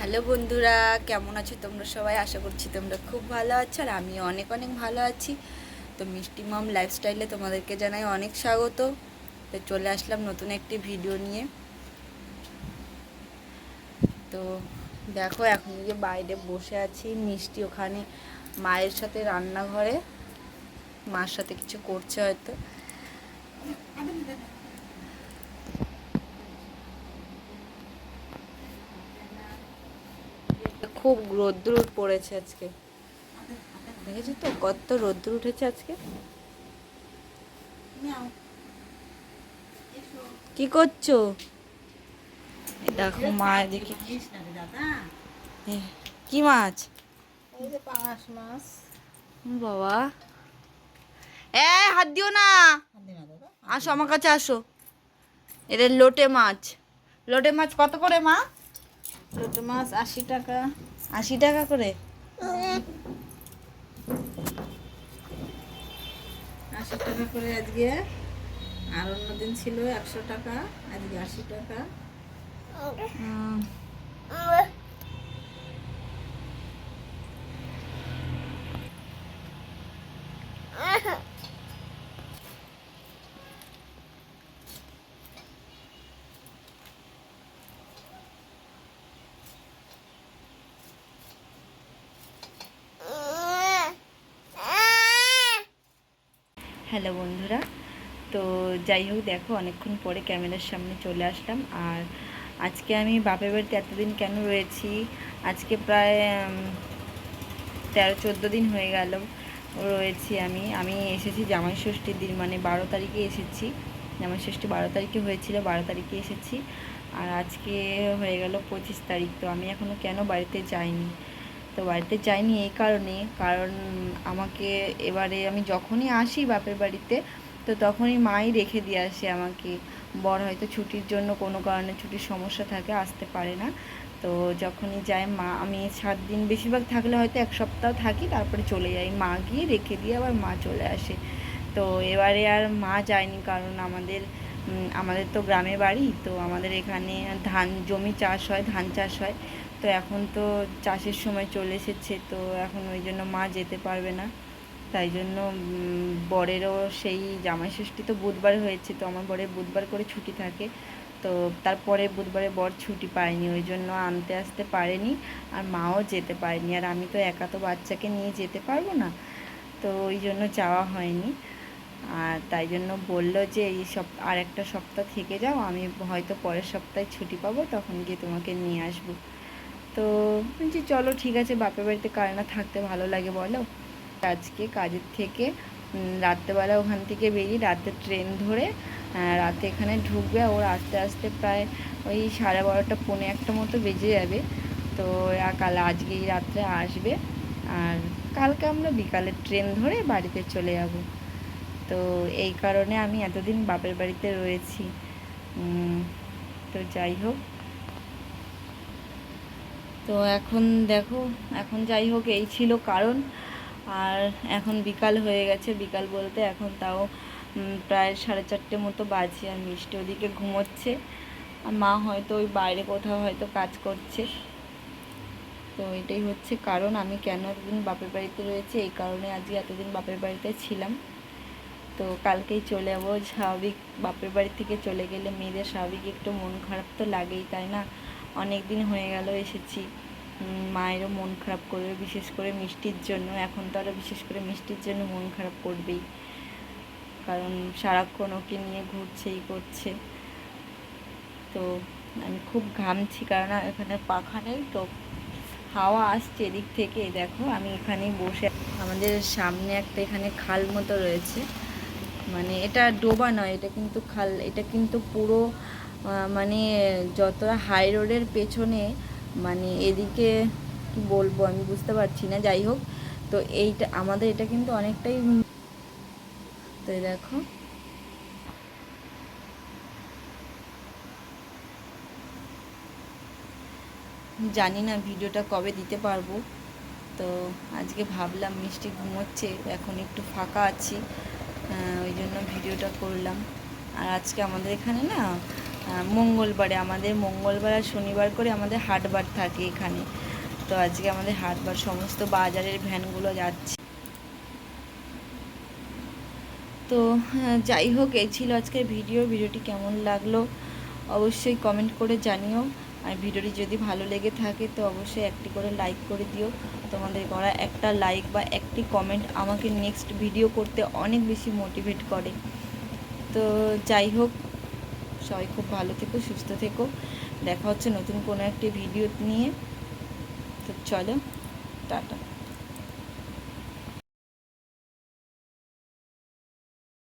Hello বন্ধুরা, কেমন আছো তোমরা সবাই? আশা করছি তোমরা খুব ভালো আছো আর আমি অনেক অনেক ভালো আছি। তো মিষ্টি মম লাইফস্টাইলে তোমাদেরকে জানাই অনেক স্বাগত। তো চলে আসলাম নতুন একটি ভিডিও নিয়ে। তো দেখো, এখন যে বাইরে বসে আছি, মিষ্টি ওখানে মায়ের সাথে রান্নাঘরে। মার সাথে কিছু করছে হয়তো। খুব রোদ্দুর পড়েছে আজকে। দেখেছ তো কত রোদ্দুর উঠেছে আজকে? কি করছ? দেখো মা এদিকে। কি মাছ? মাছ বাবা। এ, হাত দিও না। আসো আমার কাছে আসো। এদের লোটে মাছ। লোটে মাছ কত করে মা? লোটো মাছ আশি টাকা। আশি টাকা করে? আশি টাকা করে আজকে। আর অন্যদিন ছিল একশো টাকা আজকে আশি টাকা। হ্যালো বন্ধুরা। তো যাই হোক, দেখো অনেকক্ষণ পরে ক্যামেরার সামনে চলে আসলাম। আর আজকে আমি বাপের বাড়িতে এতদিন কেন রয়েছি? আজকে প্রায় তেরো, চোদ্দ দিন হয়ে গেল রয়েছি আমি। আমি এসেছি জামাই ষষ্ঠীর দিন মানে বারো তারিখে এসেছি। জামাই ষষ্ঠী বারো তারিখে হয়েছিল, বারো তারিখে এসেছি। আর আজকে হয়ে গেল পঁচিশ তারিখ। তো আমি এখনও কেন বাড়িতে যাইনি? তো বাড়িতে যাইনি এই কারণে। কারণ আমাকে এবারে আমি যখনই আসি বাপের বাড়িতে, তো তখনই মাই রেখে দিয়ে আসে আমাকে। বড় হয়তো ছুটির জন্য কোনো কারণে ছুটির সমস্যা থাকে, আসতে পারে না। তো যখনই যাই, মা, আমি সাত দিন বেশিরভাগ থাকলে হয়তো এক সপ্তাহ থাকি, তারপরে চলে যাই। মা গিয়ে রেখে দিয়ে আবার মা চলে আসে। তো এবারে আর মা যায়নি কারণ আমাদের আমাদের তো গ্রামে বাড়ি, তো আমাদের এখানে ধান, জমি চাষ হয়, ধান চাষ হয়। তো এখন তো চাষের সময় চলে এসেছে, তো এখন ওই জন্য মা যেতে পারবে না। তাই জন্য বরেরও সেই জামাই ষষ্ঠী তো বুধবার হয়েছে, তো আমার বরের বুধবার করে ছুটি থাকে। তো তারপরে বুধবারে বর ছুটি পায়নি, ওই জন্য আনতে আসতে পারেনি আর মাও যেতে পারেনি। আর আমি তো একা তো বাচ্চাকে নিয়ে যেতে পারব না, তো ওই জন্য যাওয়া হয়নি। আর তাই জন্য বলল যে, এই সপ আর একটা সপ্তাহ থেকে যাও, আমি হয়তো পরের সপ্তাহে ছুটি পাবো, তখন গিয়ে তোমাকে নিয়ে আসব। তো বলছি, চলো, ঠিক আছে, বাপের বাড়িতে কার না থাকতে ভালো লাগে, বলো। আজকে কাজের থেকে রাত্রেবেলা ওখান থেকে বেরিয়ে রাতে ট্রেন ধরে রাতে এখানে ঢুকবে ওর আস্তে আস্তে প্রায় ওই সাড়ে বারোটা, পৌনে একটা মতো বেজে যাবে। তো কাল আজকে এই রাত্রে আসবে। আর কালকে আমরা বিকালে ট্রেন ধরে বাড়িতে চলে যাব। তো এই কারণে আমি এতদিন বাপের বাড়িতে রয়েছি। তো যাই হোক। তো এখন দেখো, এখন যাই হোক, এই ছিল কারণ। আর এখন বিকাল হয়ে গেছে, বিকাল বলতে এখন তাও প্রায় সাড়ে চারটে মতো বাজে আর মিষ্টি ওদিকে ঘুমোচ্ছে। আর মা হয়তো ওই বাইরে কোথাও হয়তো কাজ করছে। তো এটাই হচ্ছে কারণ, আমি কেন এতদিন বাপের বাড়িতে রয়েছে, এই কারণে আজকে এতদিন বাপের বাড়িতে ছিলাম। তো কালকেই চলে যাব। স্বাভাবিক বাপের বাড়ি থেকে চলে গেলে মেয়েদের স্বাভাবিক একটু মন খারাপ তো লাগেই, তাই না? অনেক দিন হয়ে গেল এসেছি। মায়েরও মন খারাপ করবে, বিশেষ করে মিষ্টির জন্য। এখন তো আরও বিশেষ করে মিষ্টির জন্য মন খারাপ করবেই। কারণ সারাক্ষণ ওকে নিয়ে ঘুরছেই করছে। তো আমি খুব ঘামছি, কারণ এখানে পাখা নেই তো। হাওয়া আসছে এদিক থেকে, দেখো আমি এখানেই বসে আমাদের সামনে একটা এখানে খাল মতো রয়েছে। মানে এটা ডোবা নয়, এটা কিন্তু খাল, এটা কিন্তু পুরো মানে যতটা হাই রোডের পেছনে মানে এদিকে কি বলব আমি বুঝতে পারছি না, যাই হোক। তো এইটা, আমাদের এটা কিন্তু অনেকটাই তো দেখো। জানি না ভিডিওটা কবে দিতে পারব। তো আজকে ভাবলাম মিষ্টি ঘুমোচ্ছে, এখন একটু ফাঁকা আছি। ওই জন্য ভিডিওটা করলাম। আর আজকে আমাদের এখানে না হ্যাঁ মঙ্গলবারে আমাদের মঙ্গলবার আর শনিবার করে আমাদের হাটবার থাকে এখানে। তো আজকে আমাদের হাটবার সমস্ত বাজারের ভ্যানগুলো যাচ্ছে। তো হ্যাঁ, যাই হোক এই ছিল আজকের ভিডিও। ভিডিওটি কেমন লাগল অবশ্যই কমেন্ট করে জানিও। আর ভিডিওটি যদি ভালো লেগে থাকে তো অবশ্যই একটি করে লাইক করে দিও। তোমাদের করা একটা লাইক বা একটি কমেন্ট আমাকে নেক্সট ভিডিও করতে অনেক বেশি মোটিভেট করে। তো যাই হোক, সবাই খুব ভালো থেকো, সুস্থ থেকো। দেখা হচ্ছে নতুন কোনো একটি ভিডিও নিয়ে। তো চলো, টাটা।